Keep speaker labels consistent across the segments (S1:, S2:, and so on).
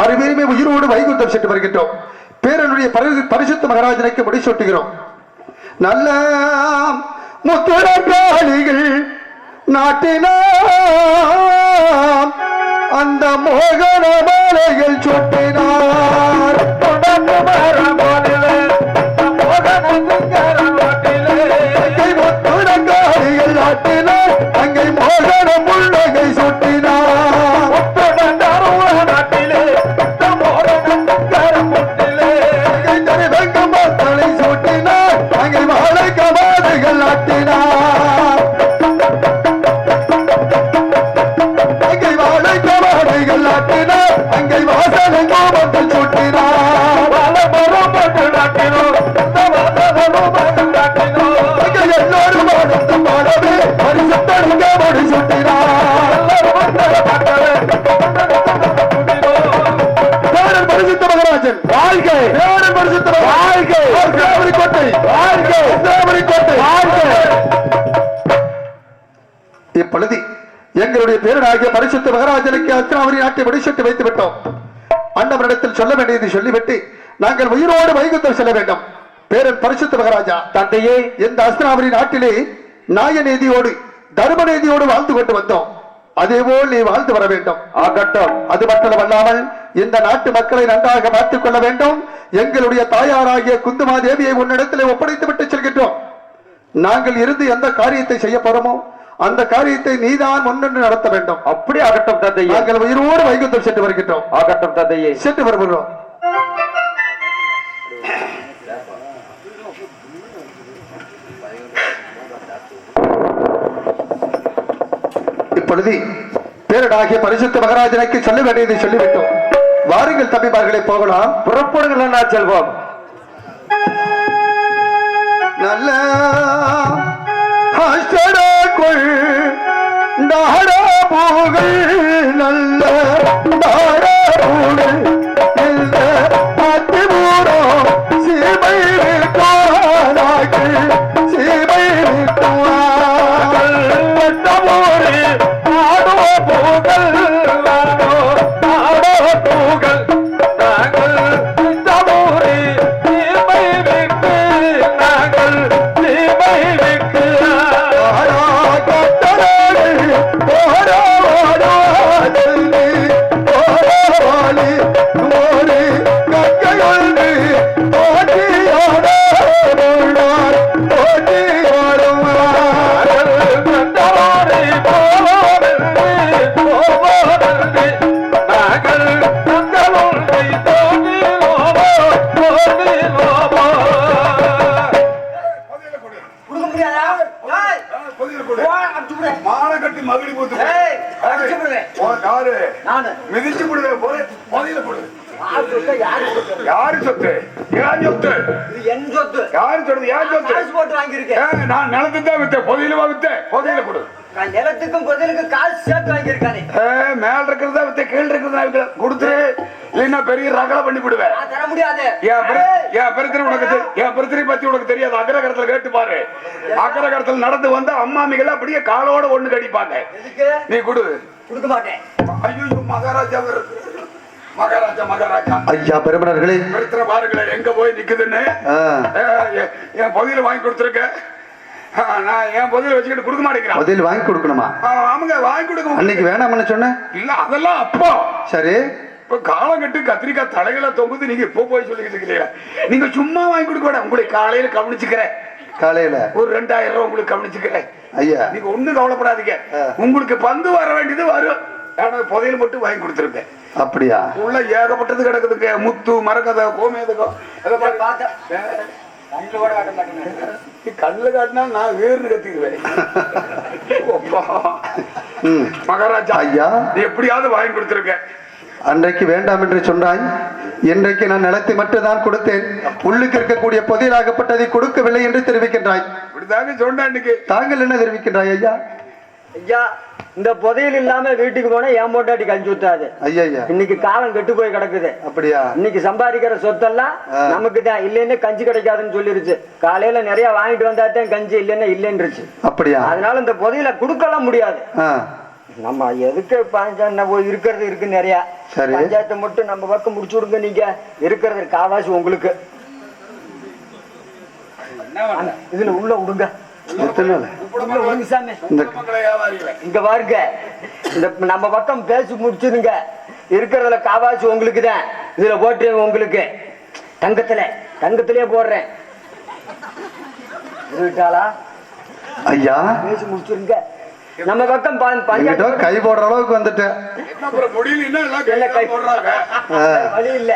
S1: ஆறு பேருமே உயிரோடு வைகுந்தம் சென்று வருகின்றோம். பேரனுடைய பரிசுத்த மகாராஜனுக்கு முடிசூட்டுகிறோம் நல்ல முத்துடக்காளிகள் நாட்டினாம் அந்த மோகன மாலைகள் சுட்டினார். தொடர்ந்து மரபோதிலே, மோகன சுந்தர அங்கே நாட்டினார். அங்கே மோகன இப்பொழுது எங்களுடைய பேரனாகிய பரிசுத்த மகாராஜனுக்கு அத்திராவரி நாட்டை முடிசூட்டி வைத்து விட்டோம். அண்டவரிடத்தில் சொல்ல வேண்டியதை சொல்லிவிட்டு நாங்கள் உயிரோடு வைகுந்தம் செல்ல வேண்டும். பேரன் பரிசுத்த மகாராஜா தந்தையே! இந்த அஸ்திராவரி நாட்டிலே நாய நீதியோடு தர்ம நீதியோடு வாழ்ந்து கொண்டு வந்தோம். அதேபோல் நீ வாழ்ந்து வர வேண்டும். ஆகட்டும். அது மட்டுமல்லாமல் இந்த நாட்டு மக்களை நன்றாக பார்த்துக் கொள்ள வேண்டும். எங்களுடைய தாயாராகிய குந்துமா தேவியை உன்னிடத்திலே ஒப்படைத்து விட்டு செல்கின்றோம். நாங்கள் இருந்து எந்த காரியத்தை செய்ய போறோமோ அந்த காரியத்தை நீதான் முன்னின்று நடத்த வேண்டும்.
S2: அப்படி ஆகட்டும் தந்தையே.
S1: நாங்கள் உயிரோடு வைகுந்தம் சென்று வருகின்றோம்.
S2: ஆகட்டும் தந்தையே.
S1: சென்று வருகிறோம். பொழுது பேரடாகிய பரிசுத்த மகாராஜனுக்கு சொல்ல வேண்டியதை சொல்லிவிட்டோம். வாருங்கள் தம்பிமார்களை போகலாம்.
S2: புறப்படுங்கள் அண்ணா செல்வம்.
S1: நல்ல ஹஸ்தடக்குள் நாடபோகள் நல்ல நாடபோகள் நல்ல
S3: தான் பொதியில கொடு.
S4: நான் நிலத்துக்கும் காசு சேர்த்து வாங்கியிருக்கானே.
S3: மேல இருக்கிறதா வித்த கீழ் இருக்கிறதா வித்த கொடுத்துரு இல்லைன்னா பெரிய ரகலை பண்ணி விடுவேன்.
S4: நான் தர முடியாது.
S3: என் பிர-
S4: ஏய்,
S3: என் பிரச்சனை உனக்கு தெரி- என் பிரச்சனை பத்தி உனக்கு தெரியாது. அக்கரகரத்துல கேட்டு பாரு. அக்கரகரத்துல நடந்து வந்தா அம்மாமிகள் அப்படியே காலோட ஒண்ணு கடிப்பாங்க? நீ கொடு.
S4: கொடுக்க மாட்டேன்.
S3: ஐயோ மகாராஜா வருது. மகாராஜா மகாராஜா.
S1: ஐயா பெருமனர்களே.
S3: பிரச்சனை பாருங்களேன் எங்க போய் நிக்குதுன்னு? என் பொதியில வாங்கி கொடுத்துருக்க. ஆ, நான் என் பொதியில வச்சுக்கிட்டு கொடுக்க மாட்டேங்கிறான்.
S1: முதலில் வாங்கி கொடுக்கணுமா?
S3: ஆமாங்க வாங்கி கொடுக்க
S1: அன்னைக்கு வேணாம்னு சொன்னேன்
S3: இல்ல அதெல்லாம் அப்போ.
S1: சரி.
S3: இப்ப காலம் கட்டு கத்திரிக்காய் தலைகளை தொங்குது நீங்க இப்போ போய் சொல்லிக்கிட்டு இருக்கிறீங்க நீங்க சும்மா வாங்கி கொடுக்க வேண்டாம் உங்களுக்கு காலையில கவனிச்சுக்கிறேன்.
S1: காலையில?
S3: ஒரு ரெண்டாயிரம் ரூபாய் உங்களுக்கு கவனிச்சுக்கிறேன்.
S1: ஐயா.
S3: நீங்க ஒண்ணும் கவலைப்படாதீங்க. உங்களுக்கு பங்கு வர வேண்டியது வரும். ஆனா புதையல் மட்டும் வாங்கி கொடுத்துருக்கேன்.
S1: அப்படியா?
S3: உள்ள ஏகப்பட்டது கிடக்குதுங்க. முத்து மரகதை கோமேதகம். அதை.
S4: பார்த்தா,
S3: நீ கண்ணுல காட்டினா நான் வேர்னு கத்திக்குவேன் மகாராஜா
S1: ஐயா.
S3: நீ எப்படியாவது வாங்கி கொடுத்துருக்க
S1: அன்றைக்கு வேண்டாம் என்று சொன்னாய். இன்றைக்கு நான் நிலத்தை மட்டும்தான் கொடுத்தேன். உள்ளுக்கு இருக்கக்கூடிய புதையலாகப்பட்டதை கொடுக்கவில்லை என்று தெரிவிக்கின்றாய்.
S3: இப்படிதாங்க இன்னைக்கு
S1: தாங்கள் என்ன தெரிவிக்கின்றாய் ஐயா?
S4: ஐயா இந்த புதையல் இல்லாம வீட்டுக்கு போனா என் போட்டாட்டி கஞ்சி ஊத்தாது.
S1: ஐயா ஐயா
S4: இன்னைக்கு காலம் கெட்டு போய் கிடக்குது.
S1: அப்படியா?
S4: இன்னைக்கு சம்பாதிக்கிற சொத்தெல்லாம். நமக்கு தான் இல்லைன்னு கஞ்சி கிடைக்காதுன்னு சொல்லிருச்சு. காலையில நிறைய வாங்கிட்டு வந்தா தான் கஞ்சி இல்லைன்னா இல்லைன்றுச்சு.
S1: அப்படியா?
S4: அதனால இந்த புதையில கொடுக்கலாம் முடியாது. நம்ம எதுக்கு பஞ்சாயத்து போய் இருக்கிறது இருக்கு நிறைய. பஞ்சாயத்தை மட்டும் நம்ம பக்கம் முடிச்சு விடுங்க நீங்க. இருக்கிறது காவாசி உங்களுக்கு. இதுல உள்ள விடுங்க.
S1: எத்தனை
S4: சாமி.
S1: இந்த
S3: மக்களை வியாபாரிகளே.
S4: இங்க பாருங்க இந்த நம்ம பக்கம் பேசி முடிச்சிருங்க. இருக்கிறதுல காவாசி உங்களுக்கு தான். இதுல போட்டுருங்க உங்களுக்கு. தங்கத்துல தங்கத்திலே போடுறேன்.
S1: ஐயா.
S4: பேசி முடிச்சிருங்க. நம்ம பக்கம்
S1: கை போடுற அளவுக்கு வந்துட்டேன்.
S4: வழி இல்ல.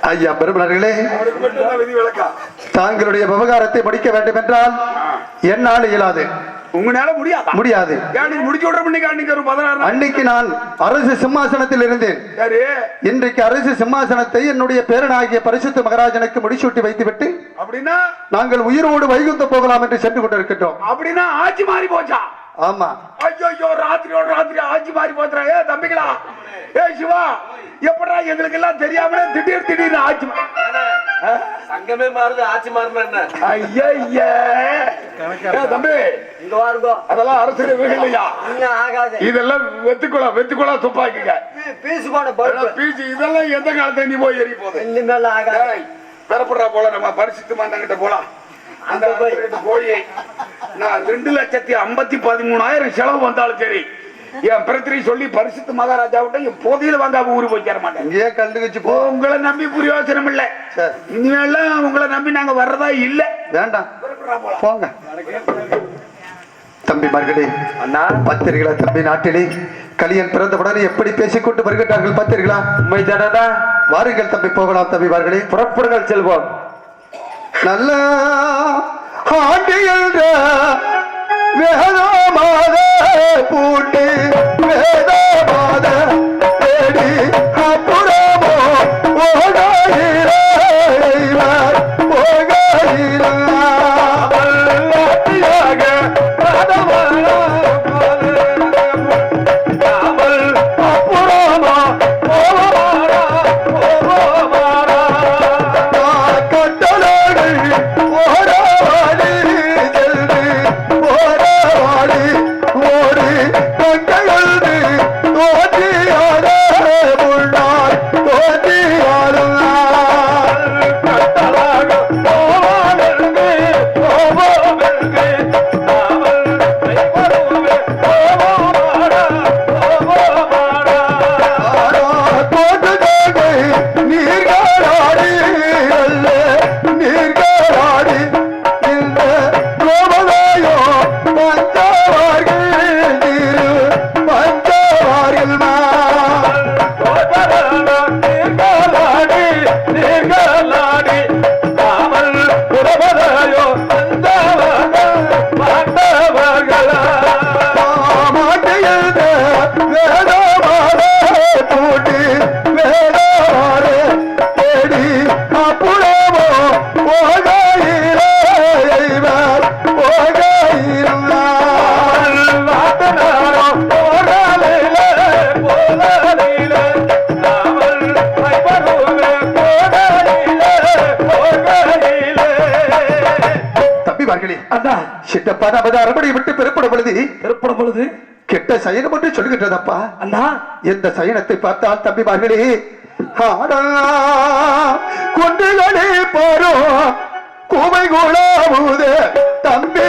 S1: ஐயா பெருமளர்களே. தாங்களுடைய விவகாரத்தை முடிக்க வேண்டும் என்றால் என்னால் இயலாது.
S3: உங்களால முடியாதா?
S1: முடியாது.
S3: முடிச்சு விடுற பதினாறு.
S1: அன்னைக்கு நான் அரசு சிம்மாசனத்தில் இருந்தேன். இன்றைக்கு அரசு சிம்மாசனத்தை என்னுடைய பேரனாகிய பரிசுத்த மகாராஜனுக்கு முடிசூட்டி வைத்துவிட்டு
S3: அப்படின்னா?
S1: நாங்கள் உயிரோடு வைகுந்த போகலாம் என்று சென்று கொண்டிருக்கின்றோம்.
S3: அப்படின்னா ஆட்சி மாறி போச்சா?
S1: ஆமா.
S3: ஐயோ ஐயோ ராத்திரியோட ராத்திரி ஆட்சி மாறி போச்சுடா. ஏ தம்பிகளா. ஏ சிவா எப்படா எங்களுக்கு எல்லாம் தெரியாமலே திடீர் திடீர்னு ஆட்சி?
S2: சங்கமே மாறுது ஆட்சி மாறினா என்ன?
S3: ஐயையே. ஏ தம்பி.
S4: இங்க வாருங்கோ
S3: அதெல்லாம் அரசு வீடு இல்லையா?
S4: இன்னும் ஆகாது.
S3: இதெல்லாம் வெத்துக்குளம் வெத்துக்குளம் துப்பாக்கிங்க.
S4: பீசு போன
S3: பீச்சு இதெல்லாம் எந்த காலத்துல நீ போய் எரி போகுது?
S4: இனிமேல் ஆகாது.
S3: பெறப்படுறா போல நம்ம பரிசுத்து மன்னங்கிட்ட போலாம். அந்த கோழியை நான் ரெண்டு லட்சத்தி ஐம்பத்தி பதிமூணாயிரம் செலவு வந்தாலும் சரி என் பிரச்சனை சொல்லி பரிசுத்து மகாராஜாவிட்ட என் போதையில வாங்காம ஊரு போய் சேர மாட்டேன்.
S1: இங்கேயே கண்டு வச்சு போ.
S3: உங்களை நம்பி பிரயோசனம் இல்ல. இனிமேலாம் உங்களை நம்பி நாங்க வர்றதா இல்ல.
S1: வேண்டாம். போங்க. தம்பி மர்களே
S2: அண்ணா.
S1: பத்திரிகளா தம்பி நாட்டிலே கலியன் பிறந்தவுடனே எப்படி பேசிக்கொண்டு வருகின்றார்கள் பத்திரிகளா?
S2: உண்மை தானடா.
S1: வாருங்கள் தம்பி போகலாம் தம்பி மர்களே
S2: புறப்படுங்கள் செல்வோம்.
S1: நல்ல ஆண்டு என்ற வேதமாத பூட்டி வேதமாத தேடி அப்புறமோ ஓகாயிர போகாயிரா நமது அரபடி விட்டு பெறப்படும் பொழுது
S2: திருப்படம் பொழுது
S1: கெட்ட சயனம் என்று சொல்கின்றதப்பா
S2: அண்ணா
S1: எந்த சயனத்தை பார்த்தால் தம்பி மகளே ஆடா குண்டுகளே போரோ குமை குழாமுது தம்பி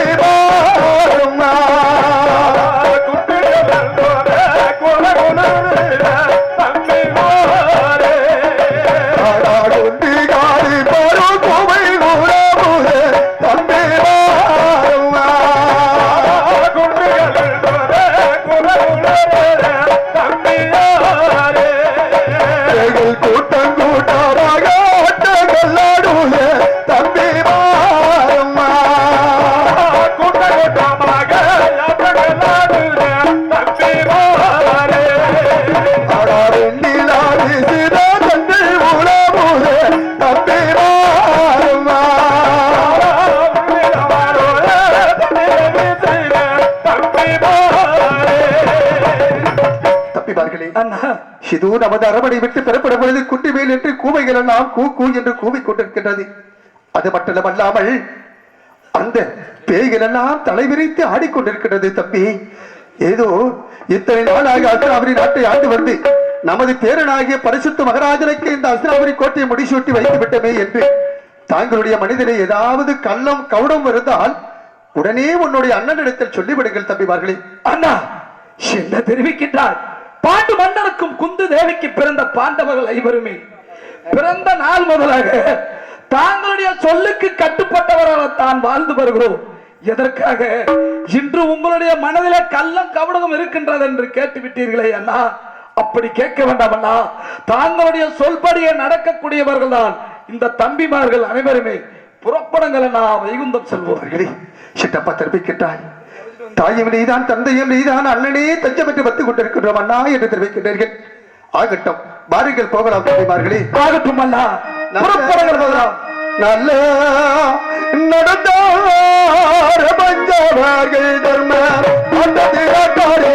S1: நமது அரமனை விட்டு பெறப்படும் பொழுது குட்டி மேல் என்று கூவைகள் எல்லாம் கூ கூ என்று கூவிக் கொண்டிருக்கின்றது. அது மட்டுமல்லாமல் அந்த பேய்கள் எல்லாம் தலைவிரித்து ஆடிக்கொண்டிருக்கின்றது தம்பி ஏதோ இத்தனை நாளாக அஸ்திராபுரி நாட்டை ஆண்டு வந்து நமது பேரனாகிய பரிசுத்த மகராஜனுக்கு இந்த அஸ்திராபுரி கோட்டையை முடிசூட்டி வைத்து விட்டமே என்று தாங்களுடைய மனிதனை ஏதாவது கள்ளம் கவுடம் இருந்தால் உடனே உன்னுடைய அண்ணனிடத்தில் சொல்லிவிடுங்கள் தம்பிமார்களே.
S2: அண்ணா என்ன தெரிவிக்கின்றார் பாண்டு மன்னனுக்கும் குந்து தேவிக்கு பிறந்த பாண்டவர்கள் ஐவருமே. பிறந்த நாள் முதலாக தாங்களுடைய சொல்லுக்கு கட்டுப்பட்டவராக தான் வாழ்ந்து வருகிறோம். எதற்காக? இன்று உங்களுடைய மனதில கள்ளம் கவடகம் இருக்கின்றது என்று கேட்டு விட்டீர்களே அண்ணா. அப்படி கேட்க வேண்டாம் அண்ணா. தாங்களுடைய சொல்படியே நடக்கக்கூடியவர்கள் தான் இந்த தம்பிமார்கள் அனைவருமே. புறப்படுங்கள் அண்ணா வைகுந்தம் செல்வோம்
S1: சிட்டப்பா திருப்பி கேட்டாய் தாயும் நீதான் தந்தையும் நீதான் அண்ணனே தஞ்சம் என்று வந்து கொண்டிருக்கின்றோம் அண்ணா என்று தெரிவிக்கின்றீர்கள். ஆகட்டும் வாருங்கள் போகலாம் தம்பிமார்களே.
S2: ஆகட்டும் புறப்படுங்கள் போகலாம்.
S1: நல்ல நடந்தார பஞ்சவர்கள் தர்ம பட்டத்திராட்டாரே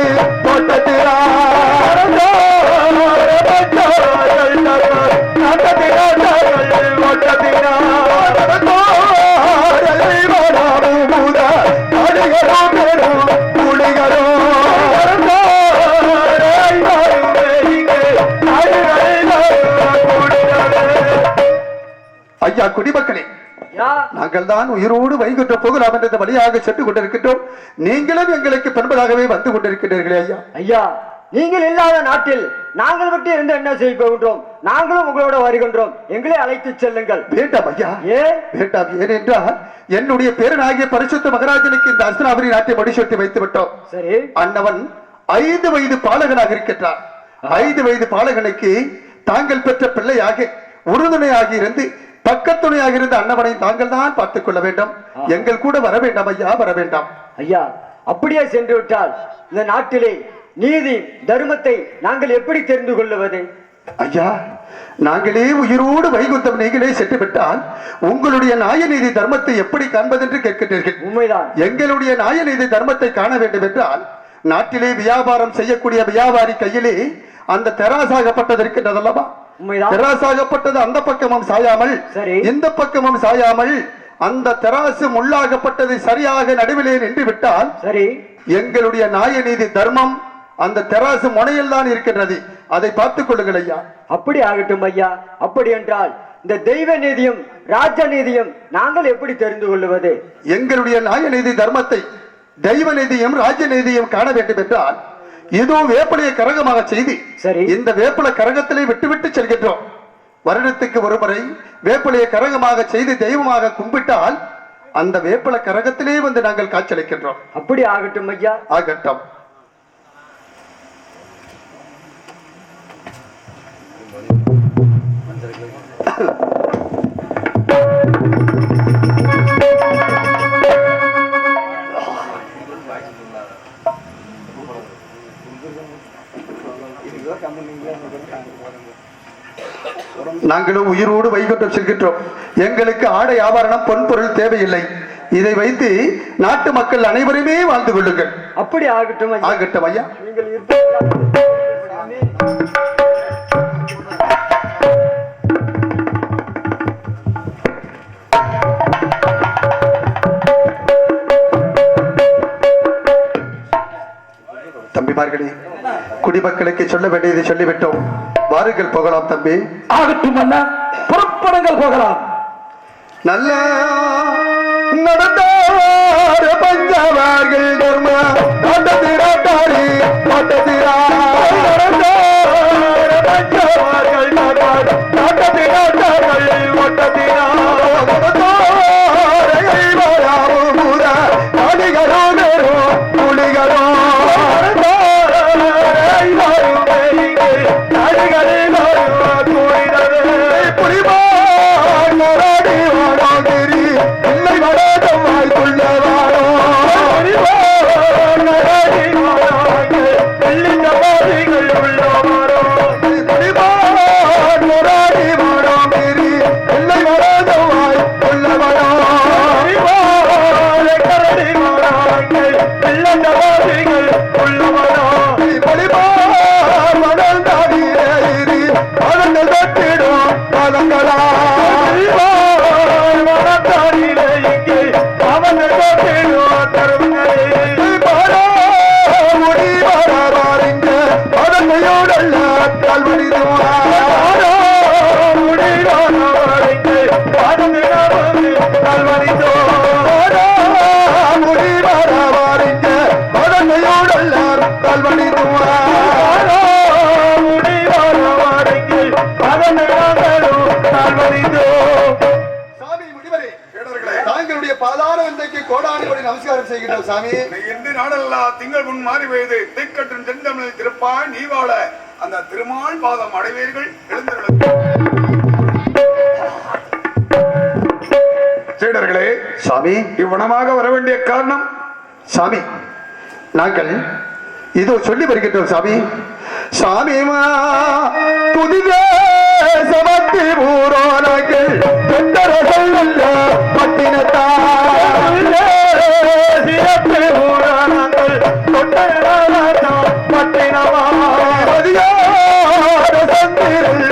S1: தான் உயிரோடு வைகுற்ற போகலாம் என்ற வழியாக சென்று கொண்டிருக்கின்றோம் நீங்களும் எங்களுக்கு பண்பதாகவே வந்து கொண்டிருக்கிறீர்களே ஐயா.
S4: ஐயா நீங்கள் இல்லாத நாட்டில் நாங்கள் விட்டு இருந்து என்ன செய்ய போகின்றோம்? நாங்களும் உங்களோட வருகின்றோம். எங்களை அழைத்து செல்லுங்கள்.
S1: வேண்டாம் ஐயா.
S4: ஏ?
S1: வேண்டாம். ஏனென்றால் என்னுடைய பேரனாகிய பரிசுத்த மகராஜனுக்கு இந்த அஸ்திராபுரி நாட்டை முடிசூட்டி வைத்து விட்டோம்.
S4: சரி.
S1: அன்னவன் ஐந்து வயது பாலகனாக இருக்கின்றான் ஐந்து வயது பாலகனுக்கு தாங்கள் பெற்ற பிள்ளையாக உறுதுணையாக இருந்து பக்கத்துணையாக இருந்த அன்னவனை தாங்கள் தான் பார்த்துக் கொள்ள வேண்டும். எங்கள் கூட வர வேண்டாம் ஐயா வர வேண்டாம்.
S4: ஐயா அப்படியே சென்று விட்டால் இந்த நாட்டிலே நீதி தர்மத்தை நாங்கள் எப்படி தெரிந்து கொள்ளுவது?
S1: ஐயா நாங்களே உயிரோடு வைகுந்தம் நீங்களே சென்று விட்டால் உங்களுடைய நாயநீதி தர்மத்தை எப்படி காண்பதென்று கேட்கின்றீர்கள்.
S4: உண்மைதான்.
S1: எங்களுடைய நாயநீதி தர்மத்தை காண வேண்டும் என்றால் நாட்டிலே வியாபாரம் செய்யக்கூடிய வியாபாரி கையிலே அந்த தெராசாகப்பட்டது இருக்கின்றதல்லவா? தெராசாகப்பட்டது அந்த பக்கமும் சாயாமல்
S4: சரி.
S1: இந்த பக்கமும் சாயாமல் அந்த தெராசு முள்ளாகப்பட்டது சரியாக நடுவிலே நின்று விட்டால்
S4: சரி.
S1: எங்களுடைய நாயநீதி தர்மம் அந்த தெராசு முனையில் தான் இருக்கின்றது. அதை பார்த்துக் கொள்ளுங்கள் ஐயா.
S4: அப்படி ஆகட்டும் ஐயா. அப்படி என்றால் இந்த தெய்வ நீதியும் ராஜ நீதியும் நாங்கள் எப்படி தெரிந்து கொள்ளுவது?
S1: எங்களுடைய நாயநீதி தர்மத்தை தெய்வ நீதியும் ராஜ்ய நீதியும் காண வேண்டும் என்றால் இதோ வேப்பிலையை கரகமாக செய்து
S4: சரி.
S1: இந்த வேப்பிலை கரகத்திலே விட்டு விட்டு செல்கின்றோம். வருடத்துக்கு ஒரு முறை வேப்பிலையை கரகமாக செய்து தெய்வமாக கும்பிட்டால் அந்த வேப்பிலை கரகத்திலே வந்து நாங்கள் காட்சியளிக்கின்றோம்.
S4: அப்படி ஆகட்டும் ஐயா.
S1: ஆகட்டம். நாங்களும் உயிரோடு வைகுண்டம் செல்கின்றோம். எங்களுக்கு ஆடை ஆபரணம் பொன்பொருள் தேவையில்லை. இதை வைத்து நாட்டு மக்கள் அனைவருமே வாழ்ந்து கொள்ளுங்கள்.
S4: அப்படி ஆகட்டும்
S1: ஆகட்டும் ஐயா.
S4: நீங்கள்?
S1: தம்பிமார்களே குடிமக்களுக்கு சொல்ல வேண்டியதை சொல்லிவிட்டோம். வாருங்கள் போகலாம் தம்பி.
S2: ஆகட்டும் அண்ணா புறப்படுங்கள் போகலாம்.
S1: நல்ல நடந்தார பஞ்சவார்கள் தர்ம. பட்டதிராட்டாரி பட்டதிரா நடந்தார பஞ்சவார்கள் பட்டதிரா சாமி.
S3: நாடெல்லாம் திங்கள் முன் மாறி பெய்து திக்கட்டும் தென்தமிழில் திருப்பாய் நீ வாழ. அந்த திருமால் பாதம் அடைவீர்கள் எழுந்தருள சீடர்களே
S1: சாமி.
S3: இவ்வனமாக வர வேண்டிய காரணம்?
S1: சாமி நாங்கள் இதோ சொல்லி வருகின்றோம் சாமி. சாமிமா புதிதே சமத்தி தொண்டர்கள் பட்டினத்தார். தொண்டர்கள் பட்டினமா மதியார சந்திரன்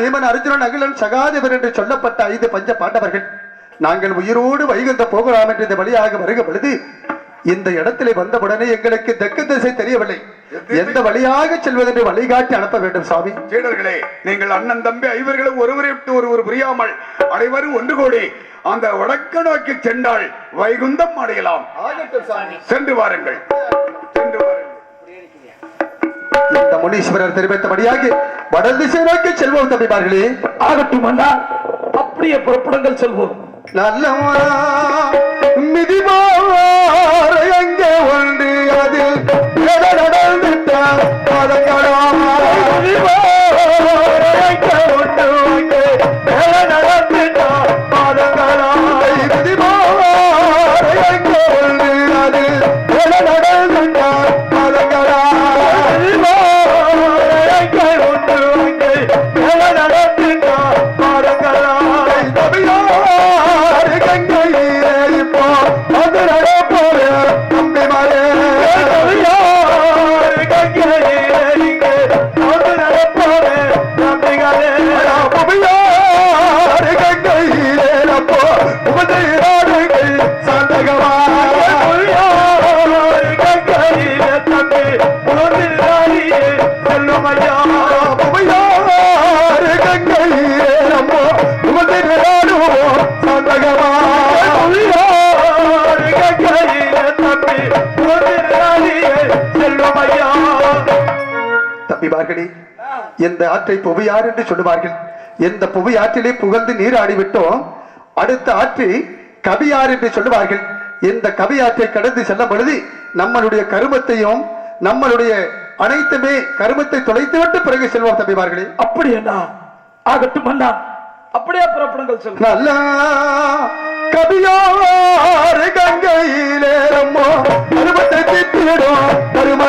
S1: வீமன் அர்ஜுனன் அகிலன் சகாதேவன் என்று சொல்லப்பட்ட ஐந்து பஞ்ச பாண்டவர்கள். நாங்கள் உயிரோடு வைகுந்த போகலாம் என்று இந்த வழியாக வருக பொழுது இந்த இடத்திலே வந்தவுடனே எங்களுக்கு தெற்கு திசை தெரியவில்லை. எந்த வழியாக செல்வதென்று வழிகாட்டி அனுப்ப வேண்டும் சாமி.
S3: சீடர்களே நீங்கள் அண்ணன் தம்பி ஐவர்களும் ஒருவரை விட்டு ஒருவர் புரியாமல் அனைவரும் ஒன்று கூடி அந்த வடக்கு நோக்கி சென்றால் வைகுந்தம் அடையலாம். சென்று வாருங்கள். சென்று வாருங்கள்.
S1: இந்த முனீஸ்வரர் தெரிவித்தபடியாக வடதிசை நோக்கி செல்வோம் தம்பிமார்களே.
S2: ஆகட்டும் அண்ணா. அப்படியே புறப்படுங்கள் செல்வோம்.
S1: நல்லவா மிதிமாற எங்கே ஒன்று அதில். எட இந்த ஆற்றை புவியார் என்று சொல்லுவார்கள்? எந்த புவி ஆற்றிலே புகழ்ந்து நீராடி விட்டோம் அடுத்த ஆற்றை கவியார் என்று சொல்லுவார்கள்? இந்த கவி ஆற்றை கடந்து செல்லும் பொழுது நம்மளுடைய கருமத்தையும் நம்மளுடைய அனைத்துமே கருமத்தை தொலைத்துவிட்டு பிறகு செல்வோம் தம்பிமார்களே.
S2: அப்படி அண்ணா. ஆகட்டும் அண்ணா. அப்படியே புறப்படுங்கள் செல்வோம்.
S1: நல்ல கவியார் கங்கையிலே அம்மா கருமத்தை திட்டிடும் அம்மா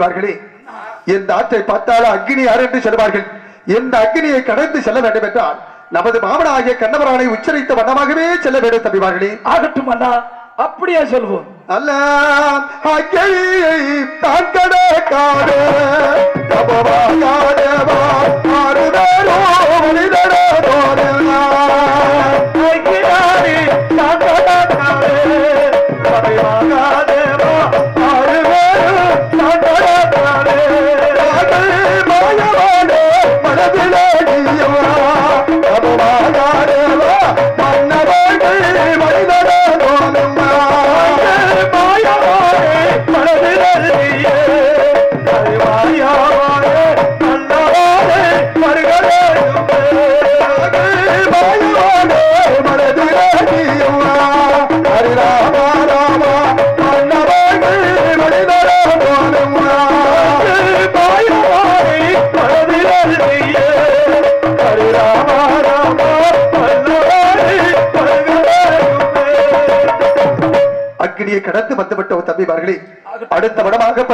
S1: தம்பிமார்களே இந்த ஆற்றை பார்த்தால் அக்னி யார் என்று சொல்வார்கள். இந்த அக்னியை கடந்து செல்ல வேண்டும் என்றால் நமது மாமனாகிய கண்ணபரானை உச்சரித்த வண்ணமாகவே செல்ல வேண்டும் தம்பிமார்களே.
S2: ஆகட்டும் அண்ணா அப்படியே செல்வோம்.
S1: அல்ல அக்கினியை தான்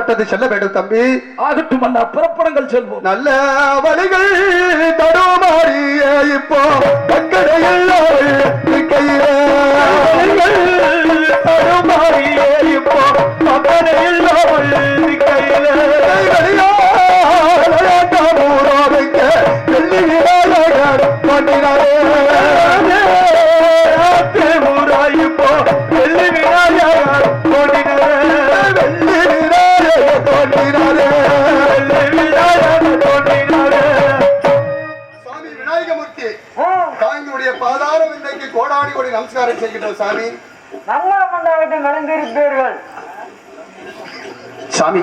S1: வடமாகப்பட்டது செல்ல வேண்டும் தம்பி.
S2: ஆகட்டும் அண்ணா புறப்படுங்கள் செல்வோம்.
S1: நல்ல வழிகள் தடுமாறிய இப்போ. பக்கடையில் சாமி. சாமி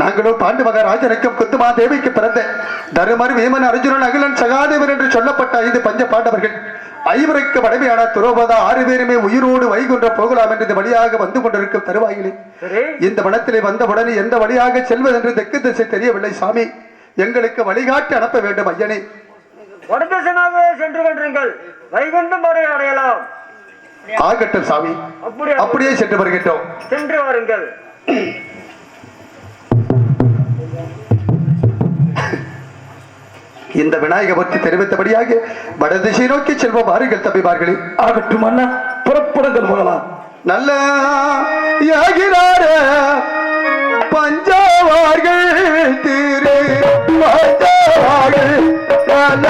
S1: நாங்களும் பாண்டு மகாராஜனுக்கும் குத்துமா தேவிக்கு பிறந்த தருமர் வீமன் அர்ஜுனன் அகிலன் சகாதேவர் என்று சொல்லப்பட்ட ஐந்து பஞ்ச பாண்டவர்கள். ஐவருக்கு வடமையான துரோபதா ஆறு பேருமே உயிரோடு வைகுன்ற போகலாம் என்று இந்த வழியாக வந்து கொண்டிருக்கும் தருவாயிலே. இந்த வனத்திலே வந்தவுடனே எந்த வழியாக செல்வதென்று தெற்கு திசை தெரியவில்லை சாமி. எங்களுக்கு வழிகாட்டி அனுப்ப வேண்டும் ஐயனே.
S4: சென்று கொண்டிருங்கள். வைகுண்டம் வரை அடையலாம்.
S1: ஆகட்டும் சாமி.
S4: அப்படியே?
S1: சென்று வருகின்றோம்.
S4: சென்று வாருங்கள்.
S1: இந்த விநாயகமூர்த்தி தெரிவித்தபடியாக வடதிசை நோக்கி செல்வோம். வாருங்கள் தம்பிமார்களே.
S2: ஆகட்டும் அண்ணா புறப்படுங்கள் போகலாம்
S1: நல்ல யாகிறார பஞ்சவார்கள் திரு பஞ்சவார்கள் நல்ல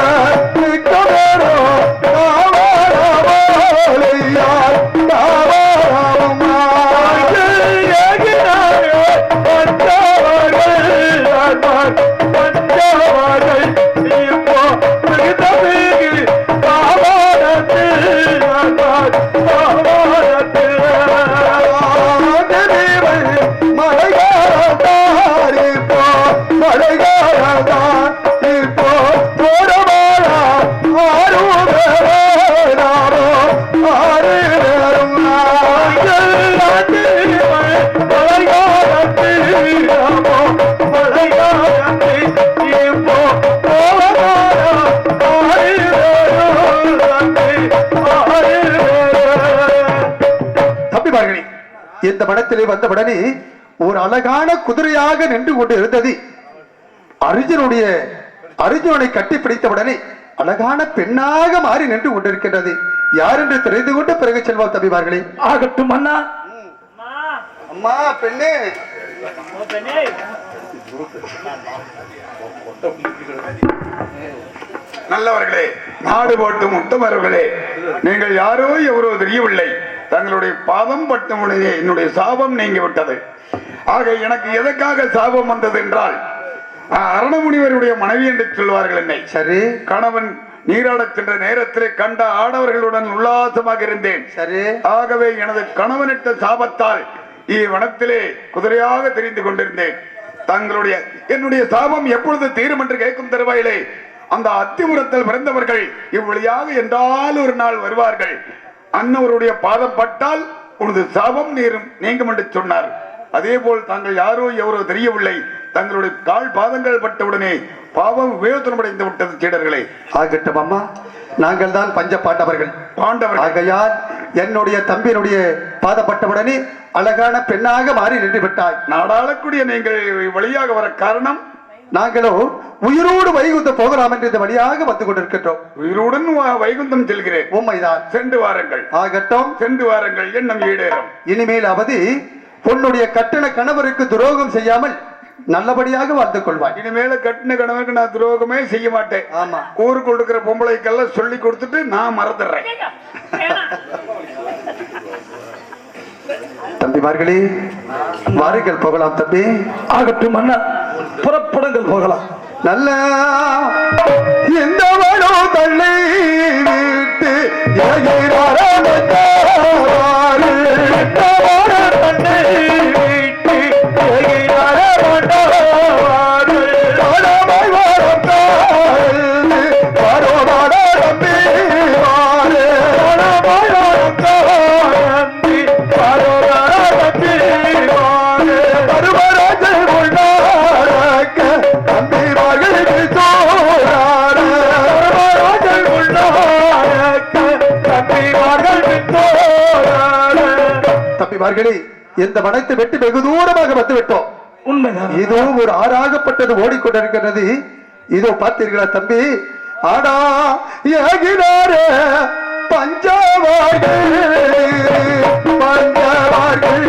S1: மனத்திலே வந்தவுடனே ஒரு அழகான குதிரையாக நின்று கொண்டு இருந்தது. அர்ஜுனுடைய அர்ஜுனனை கட்டி பிடித்தவுடனே அழகான பெண்ணாக மாறி நின்று கொண்டிருக்கின்றது. யார் என்று தெரிந்து கொண்டு பிறகு செல்வோம் தம்பிமார்களே
S2: ஆகட்டும் அண்ணா.
S1: அம்மா பெண்ணே.
S3: நல்லவர்களே நாடு போட்டும் உத்தமர்களே நீங்கள் யாரோ எவரோ தெரியவில்லை. தங்களுடைய பாதம் பட்ட உடனே என்னுடைய சாபம் நீங்கி விட்டது ஆக எனக்கு எதற்காக சாபம் வந்தது என்றால் அரணமுனிவருடைய மனைவி என்று சொல்வார்கள் என்னை.
S1: சரி.
S3: கணவன் நீராடச் சென்ற நேரத்திலே கண்ட ஆடவர்களுடன் உல்லாசமாக இருந்தேன்.
S1: சரி.
S3: ஆகவே எனது கணவனிட்ட சாபத்தால் இவ்வனத்திலே குதிரையாக தெரிந்து கொண்டிருந்தேன். தங்களுடைய என்னுடைய சாபம் எப்பொழுது தீரும் என்று கேட்கும் தருவாயிலே அந்த அத்திமுறத்தில் பிறந்தவர்கள் இவ்வழியாக என்றால் ஒரு நாள் வருவார்கள். அன்னவருடைய பாதம் பட்டால் உனது சாபம் நீரும் நீங்கும் என்று சொன்னார். அதே போல் தாங்கள் யாரோ எவரோ தெரியவில்லை. தங்களுடைய கால் பாதங்கள் பட்டவுடனே பாவம் விவேகத்தினமடைந்து விட்டது சீடர்களே.
S1: ஆகட்டும் அம்மா. நாங்கள் தான் பஞ்ச பாண்டவர்கள்.
S3: பாண்டவர்கள்.
S1: ஆகையால் என்னுடைய தம்பியினுடைய பாதப்பட்டவுடனே அழகான பெண்ணாக மாறி நின்று விட்டாய்.
S3: நாடாளக்கூடிய நீங்கள் வழியாக வர காரணம்
S1: நாங்களோ உயிரோடு வைகுந்த போகலாம் என்று இந்த வழியாக வந்து கொண்டிருக்கின்றோம்.
S3: உயிருடன் வ- வைகுந்தம் செல்கிறேன்.
S1: உண்மைதான்
S3: சென்று வாருங்கள்.
S1: ஆகட்டும்.
S3: சென்று வாருங்கள். எண்ணம் ஈடேறும்.
S1: இனிமேல் அவதி உன்னுடைய கட்டண கணவருக்கு துரோகம் செய்யாமல் நல்லபடியாக வாழ்ந்து கொள்வாய்.
S3: இனிமேல கட்டின கணவனுக்கு நான் துரோகமே செய்ய மாட்டேன்.
S1: ஆமா.
S3: ஊருக்கு இருக்கிற பொம்பளைக்கெல்லாம் சொல்லி கொடுத்துட்டு நான் மறந்துடுறேன்.
S1: தம்பிமார்களே வாருங்கள் போகலாம் தம்பி.
S2: ஆகட்டும் அண்ணா புறப்படுங்கள் போகலாம்.
S1: நல்ல எந்த தள்ளி விட்டு தம்பிமார்களே இந்த வனத்தை வெட்டி வெகு தூரமாக வந்து விட்டோம் இதுவும் ஒரு ஆறாகப்பட்டது ஓடிக்கொண்டிருக்கிறது இதோ பார்த்தீர்களா தம்பி? ஆடா ஏகினாரே பஞ்சவார்கள் பஞ்சவார்கள்.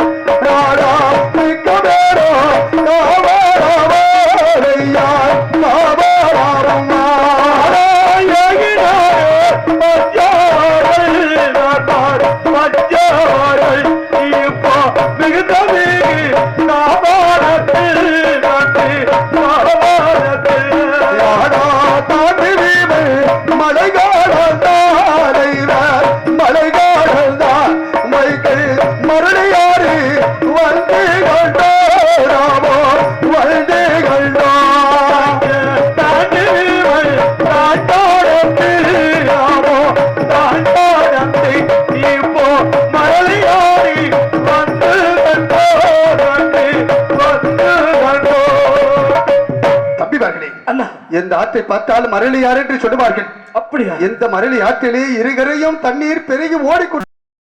S1: பார்த்தாலும் மரளி யார் என்று சொல்லுவார்கள்.
S2: அப்படியா?
S1: எந்த மரளி ஆற்றிலே இருகரையும் தண்ணீர் பெருகி ஓடிக்கொண்டு